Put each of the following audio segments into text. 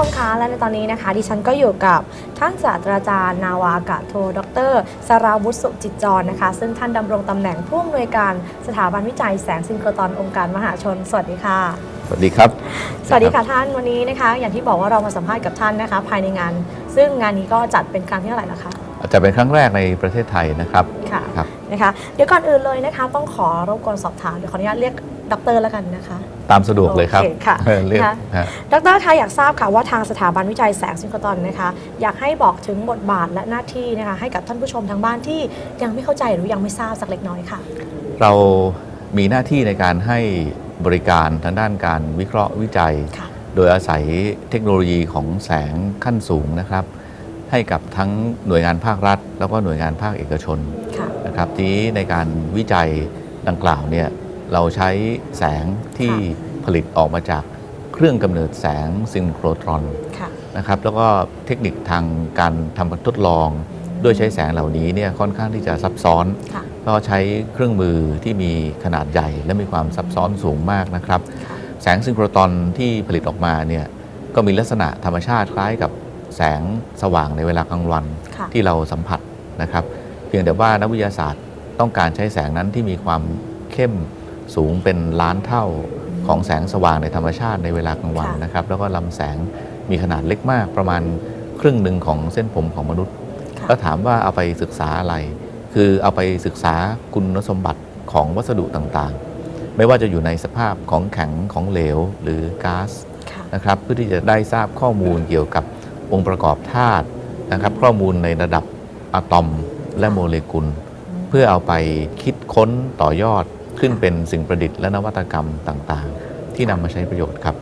ชมคะและในตอนนี้นะคะ ดิฉันก็อยู่กับท่านศาสตราจารย์นาวาอากาศโทดรสราวุฒิสุจิตจรนะคะ ซึ่งท่านดำรงตำแหน่งผู้อำนวยการสถาบันวิจัยแสงซินโครตอนองค์การมหาชน สวัสดีค่ะ สวัสดีครับ สวัสดีค่ะท่านวันนี้นะคะ อย่างที่บอกว่าเรามาสัมภาษณ์กับท่านนะคะ ภายในงาน ซึ่งงานนี้ก็จัดเป็นครั้งที่เท่าไหร่แล้วคะ อาจจะเป็นครั้งแรกในประเทศไทยนะครับค่ะครับนะคะเดี๋ยวก่อนอื่นเลยนะคะต้องขอรบกวนสอบถามเดี๋ยวขออนุญาตเรียกดรแล้วกันนะคะ ตามสะดวกเลยครับโอเคค่ะเออเรียกนะคะฮะดรคะอยากทราบค่ะว่าทางสถาบันวิจัยแสงซินโครตอนนะคะ อยากให้บอกถึงบทบาทและหน้าที่นะคะให้กับท่านผู้ชมทางบ้านที่ยังไม่เข้าใจหรือยังไม่ทราบสักเล็กน้อยค่ะ เรามีหน้าที่ในการให้บริการทางด้านการวิเคราะห์วิจัยค่ะโดยอาศัยเทคโนโลยีของแสงขั้นสูงนะครับ ให้กับทั้งหน่วยงานภาครัฐ แล้วก็หน่วยงานภาคเอกชนค่ะนะครับทีนี้ในการวิจัยดังกล่าวเนี่ยเราใช้แสงที่ผลิตออกมาจากเครื่องกำเนิดแสงซินโครตรอนค่ะนะครับแล้วก็เทคนิคทางการทำการทดลองด้วยใช้แสงเหล่านี้เนี่ยค่อนข้างที่จะซับซ้อนค่ะก็ใช้เครื่องมือที่มีขนาดใหญ่ และมีความซับซ้อนสูงมากนะครับค่ะแสงซินโครตอนที่ผลิตออกมาเนี่ยก็มีลักษณะธรรมชาติคล้ายกับ แสงสว่างในเวลากลางวันค่ะที่เราสัมผัสนะครับ เพียงแต่ว่านักวิทยาศาสตร์ต้องการใช้แสงนั้นที่มีความเข้มสูงเป็นล้านเท่าของแสงสว่างในธรรมชาติในเวลากลางวันค่ะนะครับ แล้วก็ลำแสงมีขนาดเล็กมากประมาณครึ่งหนึ่งของเส้นผมของมนุษย์ค่ะแล้วถามว่าเอาไปศึกษาอะไร คือเอาไปศึกษาคุณสมบัติของวัสดุต่างๆ ไม่ว่าจะอยู่ในสภาพของแข็งของเหลวหรือก๊าซค่ะนะครับ เพื่อที่จะได้ทราบข้อมูลเกี่ยวกับ องค์ประกอบธาตุนะครับ ข้อมูลในระดับอะตอมและโมเลกุล เพื่อเอาไปคิดค้นต่อยอดขึ้นเป็นสิ่งประดิษฐ์และนวัตกรรมต่างๆ ที่นำมาใช้ประโยชน์ครับ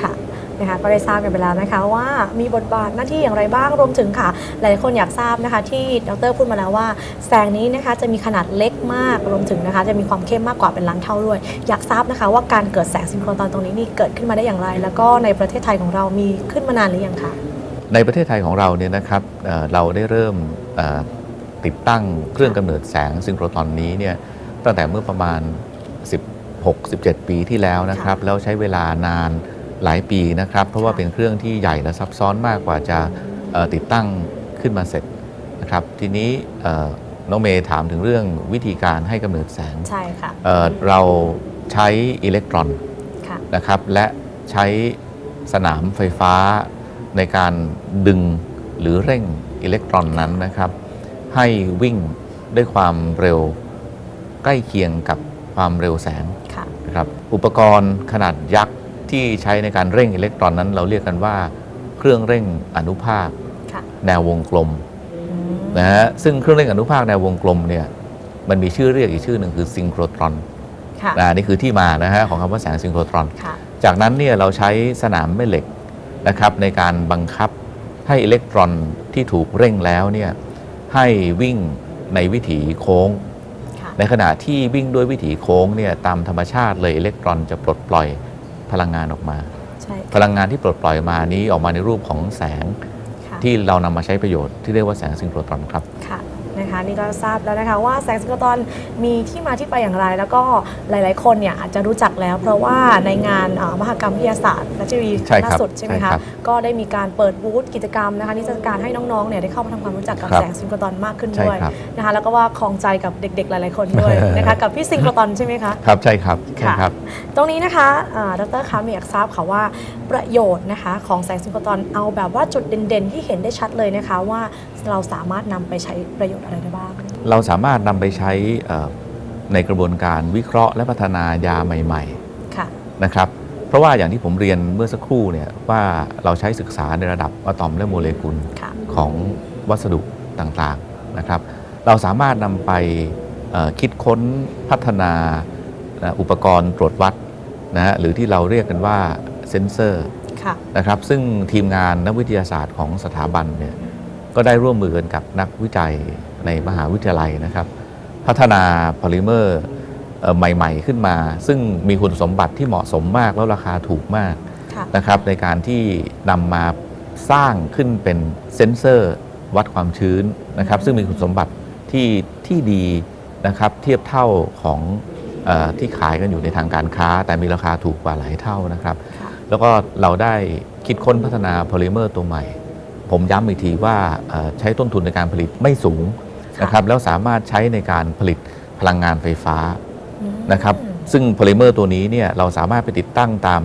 ค่ะนะคะก็ได้ทราบกันไปแล้วนะคะว่ามีบทบาทหน้าที่อย่างไรบ้างรวมถึงค่ะ หลายคนอยากทราบนะคะ ที่ดรพูดมาแล้วว่า แสงนี้นะคะจะมีขนาดเล็กมากรวมถึงนะคะ จะมีความเข้มมากกว่าเป็นล้านเท่าด้วย อยากทราบนะคะ ว่าการเกิดแสงซินโครตอนตรงนี้นี่เกิดขึ้นมาได้อย่างไร แล้วก็ในประเทศไทยของเรามีขึ้นมานานหรือยังคะ ในประเทศไทยของเราเนี่ยนะครับเอ่อเราได้เริ่มเอ่อติดตั้งเครื่องกำเนิดแสงซิงโครตอนนี้เนี่ยตั้งแต่เมื่อประมาณ 16-17 ปีที่แล้วนะครับแล้วใช้เวลานานหลายปีนะครับ เพราะว่าเป็นเครื่องที่ใหญ่และซับซ้อนมากกว่าจะเอ่อติดตั้งขึ้นมาเสร็จนะครับ ทีนี้เอ่อน้องเมย์ถามถึงเรื่องวิธีการให้กำเนิดแสงใช่ค่ะเอ่อเราใช้อิเล็กตรอนค่ะนะครับและใช้สนามไฟฟ้า ในการดึงหรือเร่งอิเล็กตรอนนั้นนะครับ ให้วิ่งด้วยความเร็วใกล้เคียงกับความเร็วแสงค่ะนะครับอุปกรณ์ขนาดยักษ์ที่ใช้ในการเร่งอิเล็กตรอนนั้น เราเรียกกันว่าเครื่องเร่งอนุภาคค่ะแนววงกลมอืมนะฮะซึ่งเครื่องเร่งอนุภาคแนววงกลมเนี่ยมันมีชื่อเรียกอีกชื่อหนึ่งคือซิงโครตรอนค่ะนะนี่คือที่มานะฮะของคำว่าแสงซิงโครตรอนค่ะจากนั้นเนี่ยเราใช้สนามแม่เหล็ก นะครับในการบังคับให้อิเล็กตรอนที่ถูกเร่งแล้วเนี่ยให้วิ่งในวิถีโค้งค่ะในขณะที่วิ่งด้วยวิถีโค้งเนี่ยตามธรรมชาติเลยอิเล็กตรอนจะปลดปล่อยพลังงานออกมาใช่พลังงานที่ปลดปล่อยมานี้ออกมาในรูปของแสงค่ะที่เรานำมาใช้ประโยชน์ที่เรียกว่าแสงซิงโครตรอนครับค่ะ นะคะนี่ก็ทราบแล้วนะคะว่าแสงซิงโครตอนมีที่มาที่ไปอย่างไร แล้วก็หลาย ๆ คนเนี่ยอาจจะรู้จักแล้ว เพราะว่าในงานเอ่อมหกรรมวิทยาศาสตร์และเทคโนโลยีใช่ครับล่าสุดใช่ไหมใช่ครัคะบก็ได้มีการเปิดบูธกิจกรรมนะคะนิทรรศการให้น้องๆเนี่ยได้เข้ามาทำความรู้จักกับครับแสงซิงโครตอนมากขึ้นใช่ด้วยครับ นะคะแล้วก็ว่าคลองใจกับเด็ก ๆ หลาย ๆ คนด้วยนะคะกับพี่ซิงโครตอนใช่ไหมคะ ครับใช่ครับใช่ค่ะ ครับ ตรงนี้นะคะอ่าดรคะมีอยากทราบค่ะว่าประโยชน์นะคะของแสงซิงโครตอนเอาแบบว่าจุดเด่น ๆ ที่เห็นได้ชัดเลยนะคะว่าเราสามารถนำไปใช้ประโยชน์อะไรได้บ้าง เราสามารถนำไปใช้เอ่อในกระบวนการวิเคราะห์และพัฒนายาใหม่ๆค่ะนะครับ เพราะว่าอย่างที่ผมเรียนเมื่อสักครู่เนี่ยว่าเราใช้ศึกษาในระดับอะตอมและโมเลกุลค่ะของวัสดุต่างๆนะครับ เราสามารถนำไปเอ่อคิดค้นพัฒนาเอ่ออุปกรณ์ตรวจวัดนะฮะหรือที่เราเรียกกันว่าเซนเซอร์ค่ะนะครับซึ่งทีมงานนักวิทยาศาสตร์ของสถาบันเนี่ยก็ได้ร่วมมือกันกับนักวิจัย ในมหาวิทยาลัยนะครับ พัฒนาพอลิเมอร์เอ่อใหม่ ๆ ขึ้นมา ซึ่งมีคุณสมบัติที่เหมาะสมมากแล้วราคาถูกมากค่ะนะครับ ในการที่นำมาสร้างขึ้นเป็นเซนเซอร์วัดความชื้นนะครับ ซึ่งมีคุณสมบัติที่ที่ดีนะครับ เทียบเท่าของเออที่ขายกันอยู่ในทางการค้า แต่มีราคาถูกกว่าหลายเท่านะครับค่ะแล้วก็เราได้คิดค้นพัฒนาโพลิเมอร์ตัวใหม่ ผมย้ำอีกทีว่าเอ่อใช้ต้นทุนในการผลิตไม่สูงค่ะ นะครับแล้วสามารถใช้ในการผลิตพลังงานไฟฟ้าอืมนะครับซึ่งโพลิเมอร์ตัวนี้เนี่ยเราสามารถไปติดตั้งตาม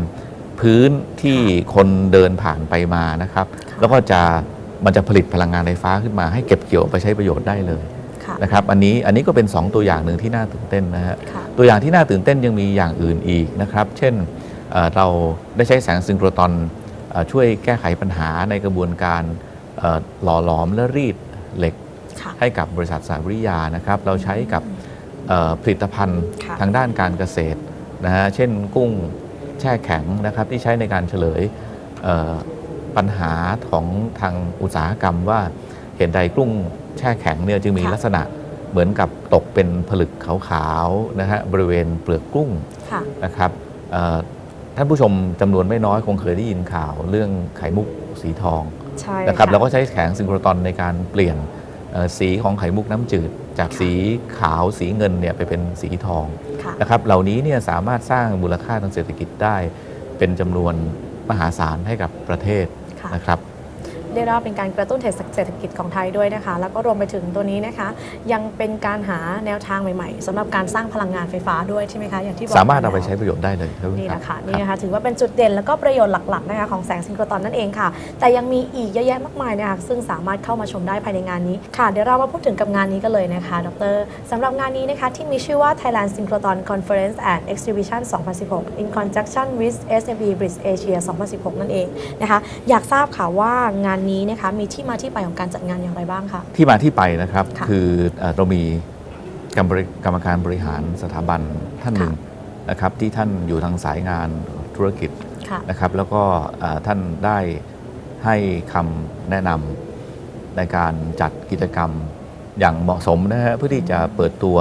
พื้นที่คนเดินผ่านไปมานะครับค่ะแล้วก็จะมันจะผลิตพลังงานไฟฟ้าขึ้นมาให้เก็บเกี่ยวไปใช้ประโยชน์ได้เลยค่ะนะครับอันนี้อันนี้ก็เป็น 2 ตัวอย่างหนึ่งที่น่าตื่นเต้นนะฮะค่ะตัวอย่างที่น่าตื่นเต้นยังมีอย่างอื่นอีกนะครับ เช่นเอ่อเราได้ใช้แสงซิงโครตอนเอ่อช่วยแก้ไขปัญหาในกระบวนการเอ่อหล่อหลอมและรีดเหล็กค่ะ ให้กับบริษัทสารวิทยานะครับ เราใช้กับเอ่อผลิตภัณฑ์ค่ะทางด้านการเกษตรนะฮะเช่นกุ้งแช่แข็งนะครับที่ใช้ในการเฉลยเอ่อปัญหาของทางอุตสาหกรรมว่าเหตุใดกุ้งแช่แข็งเนี่ยจึงมีค่ะลักษณะเหมือนกับตกเป็นผลึกขาวๆนะฮะบริเวณเปลือกกุ้งค่ะนะครับเอ่อท่านผู้ชมจำนวนไม่น้อยคงเคยได้ยินข่าวเรื่องไข่มุกสีทองใช่นะครับค่ะเราก็ใช้แสงซิงโครตอนในการเปลี่ยนเอ่อ สีของไข่มุกน้ำจืด จากสีขาวสีเงินเนี่ยไปเป็นสีทองค่ะนะครับเหล่านี้เนี่ยสามารถสร้างมูลค่าทางเศรษฐกิจได้ เป็นจำนวนมหาศาลให้กับประเทศค่ะนะครับ เรียกได้ว่าเป็นการกระตุ้นเศรษฐกิจของไทยด้วยนะคะ แล้วก็รวมไปถึงตัวนี้นะคะ ยังเป็นการหาแนวทางใหม่ๆสำหรับการสร้างพลังงานไฟฟ้าด้วยใช่ไหมคะอย่างที่บอกสามารถเอาไปแล้วใช้ประโยชน์ได้เลยครับนี่แหละค่ะรับนี่นะคะถือว่าเป็นจุดเด่นแล้วก็ประโยชน์หลักๆนะคะของแสงซิงโครตอนนั่นเองค่ะ แต่ยังมีอีกเยอะแยะมากมายนะคะซึ่งสามารถเข้ามาชมได้ภายในงานนี้ค่ะเดี๋ยวเรามาพูดถึงกับงานนี้กันเลยนะคะ ดรสำหรับงานนี้นะคะที่มีชื่อว่า Thailand Synchrotron Conference and Exhibition 2016 in conjunction with SME Bridge Asia 2016 นั่นเองนะคะอยากทราบค่ะว่างานนี้นะคะมีที่มาที่ไปของการจัดงานอย่างไรบ้างคะ ที่มาที่ไปนะครับค่ะคือเอ่อเรามีกรรมบริกรรมการบริหารสถาบันท่านหนึ่งนะครับที่ท่านอยู่ทางสายงานธุรกิจค่ะ นะครับแล้วก็เอ่อท่านได้ให้คำแนะนำในการจัดกิจกรรมอย่างเหมาะสมนะฮะเพื่อที่จะเปิดตัว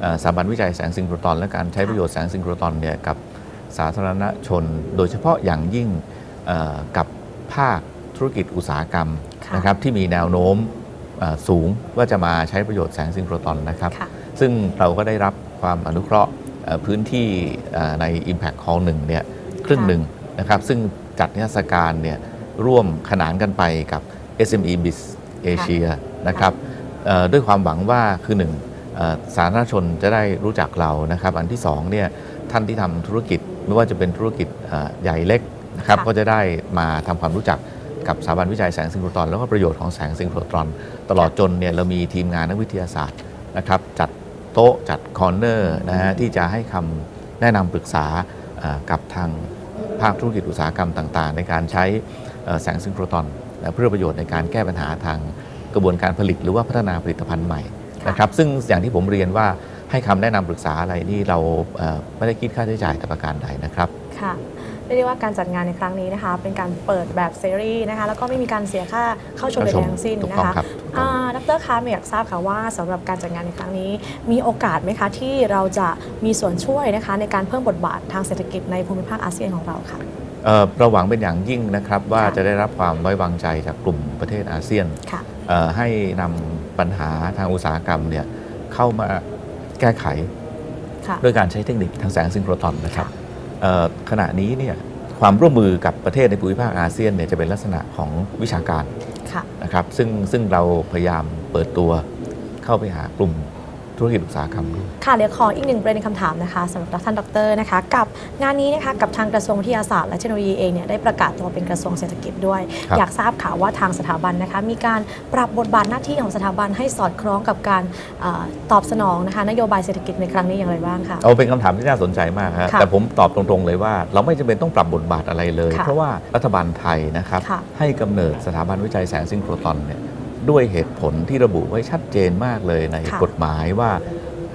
เอ่อสถาบันวิจัยแสงซิงโครตอน และการใช้ประโยชน์แสงซิงโครตอนเนี่ยกับสาธารณชน โดยเฉพาะอย่างยิ่งเอ่อกับภาค ธุรกิจอุตสาหกรรมค่ะนะครับที่มีแนวโน้มเอ่อสูงว่าจะมาใช้ประโยชน์แสงซิงโครตอนนะครับค่ะซึ่งเราก็ได้รับความอนุเคราะห์เอ่อพื้นที่เอ่อใน Impact Hall 1เนี่ยครึ่งหนึ่งนะครับ ซึ่งจัดนิทรรศการเนี่ยร่วมขนานกันไปกับ SME Biz Asia นะครับเอ่อด้วยความหวังว่าคือหนึ่งเอ่อสาธารณชนจะได้รู้จักเรานะครับ อันที่สองเนี่ยท่านที่ทำธุรกิจไม่ว่าจะเป็นธุรกิจเอ่อใหญ่เล็กนะครับค่ะก็จะได้มาทำความรู้จัก กับสถาบันวิจัยแสงซิงโครตอน แล้วก็ประโยชน์ของแสงซิงโครตอน ตลอดจนเนี่ยเรามีทีมงานนักวิทยาศาสตร์นะครับจัดโต๊ะจัดคอร์เนอร์นะฮะที่จะให้คำแนะนำปรึกษากับทางภาคธุรกิจอุตสาหกรรมต่าง ๆ ในการใช้แสงซิงโครตอนเพื่อประโยชน์ในการแก้ปัญหาทางกระบวนการผลิตหรือว่าพัฒนาผลิตภัณฑ์ใหม่นะครับซึ่งอย่างที่ผมเรียนว่าให้คำแนะนำปรึกษาอะไรนี่เราไม่ได้คิดค่าใช้จ่ายแต่ประการใดนะครับ ค่ะเรียกได้ว่าการจัดงานในครั้งนี้นะคะ เป็นการเปิดแบบเซรีส์นะคะแล้วก็ไม่มีการเสียค่าเข้าชมใดเข้าชมๆทั้งสิ้นถูกนะต้องคะครับถูกต้องอ่าดรคะอยากทราบค่ะว่าสำหรับการจัดงานในครั้งนี้ มีโอกาสไหมคะที่เราจะมีส่วนช่วยนะคะในการเพิ่มบทบาททางเศรษฐกิจในภูมิภาคอาเซียนของเราค่ะเอ่อเราหวังเป็นอย่างยิ่งนะครับว่าค่ะจะได้รับความไว้วางใจจากกลุ่มประเทศอาเซียนค่ะเอ่อให้นำปัญหาทางอุตสาหกรรมเนี่ยเข้ามาแก้ไขค่ะด้วยการใช้เทคนิคทางแสงซิงโครตอนนะครับเอ่อ ขณะนี้เนี่ยความร่วมมือกับประเทศในภูมิภาคอาเซียนเนี่ยจะเป็นลักษณะของวิชาการค่ะนะครับซึ่งซึ่งเราพยายามเปิดตัวเข้าไปหากลุ่ม ธุรกิจอุตสาหกรรมด้วย ค่ะเดี๋ยวขออีกหนึ่งประเด็นคำถามนะคะสำหรับท่านดรนะคะ กับงานนี้นะคะกับทางกระทรวงวิทยาศาสตร์และเทคโนโลยีเองเนี่ยได้ประกาศตัวเป็นกระทรวงเศรษฐกิจด้วย ครับ อยากทราบค่ะว่าทางสถาบันนะคะ มีการปรับบทบาทหน้าที่ของสถาบันให้สอดคล้องกับการเออตอบสนองนะคะ นโยบายเศรษฐกิจในครั้งนี้อย่างไรบ้างคะ เอาเป็นคำถามที่น่าสนใจมากครับค่ะแต่ผมตอบตรงๆเลยว่า เราไม่จำเป็นต้องปรับบทบาทอะไรเลย ค่ะเพราะว่ารัฐบาลไทยนะครับค่ะ ให้กำเนิดสถาบันวิจัยแสงซิงโครตอนเนี่ย ด้วยเหตุผลที่ระบุไว้ชัดเจนมากเลยในค่ะกฎหมายว่า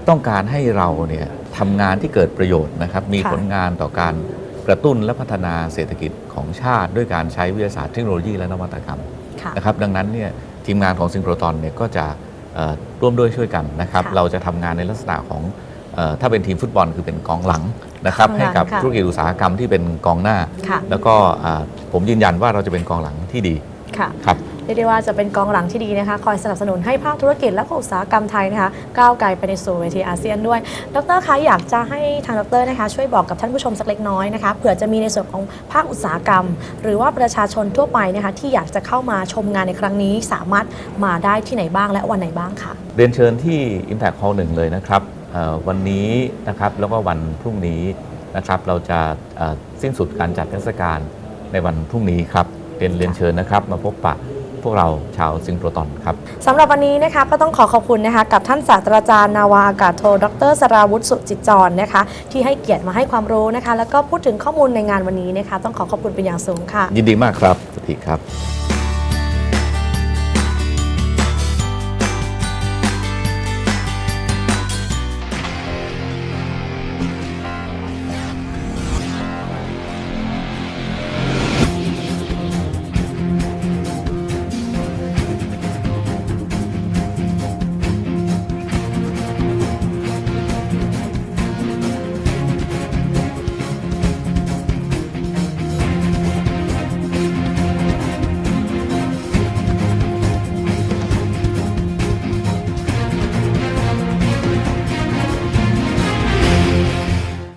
ต้องการให้เราเนี่ยทำงานที่เกิดประโยชน์นะครับ มีค่ะผลงานต่อการกระตุ้นและพัฒนาเศรษฐกิจของชาติ ด้วยการใช้วิทยาศาสตร์เทคโนโลยีและนวัตกรรมค่ะนะครับ ดังนั้นเนี่ยทีมงานของซิงโครตอนเนี่ยก็จะเอ่อร่วมด้วยช่วยกันนะครับค่ะเราจะทำงานในลักษณะของเออถ้าเป็นทีมฟุตบอลคือเป็นกองหลังนะครับกองหลังให้กับค่ะธุรกิจอุตสาหกรรมที่เป็นกองหน้าค่ะแล้วก็อ่าผมยืนยันว่าเราจะเป็นกองหลังที่ดีค่ะครับ เรียกได้ว่าจะเป็นกองหลังที่ดีนะคะคอยสนับสนุนให้ภาคธุรกิจและก็อุตสาหกรรมไทยนะคะก้าวไกลไปในสู่เวทีอาเซียนด้วย ดรคะอยากจะให้ทางดรนะคะ ช่วยบอกกับท่านผู้ชมสักเล็กน้อยนะคะเผื่อจะมีในส่วนของภาคอุตสาหกรรม หรือว่าประชาชนทั่วไปนะคะที่อยากจะเข้ามาชมงานในครั้งนี้ สามารถมาได้ที่ไหนบ้างและวันไหนบ้างค่ะเรียนเชิญที่ Impact Hall 1เลยนะครับเอ่อวันนี้นะครับแล้วก็วันพรุ่งนี้นะครับเราจะเอ่อสิ้นสุดการจัดเทศกาลในวันพรุ่งนี้ครับเรียนเรียนเชิญนะครับ มาพบปะพ วกเราชาวซิงโครตอนครับสำหรับวันนี้นะคะก็ต้องขอขอบคุณนะคะกับท่านศาสตราจารย์นาวาอากาศโทดรสราวุฒิสุจิตจรนะคะที่ให้เกียรติมาให้ความรู้นะคะ แล้วก็พูดถึงข้อมูลในงานวันนี้นะคะต้องขอขอบคุณเป็นอย่างสูงค่ะ ยินดีมากครับสวัสดีครับ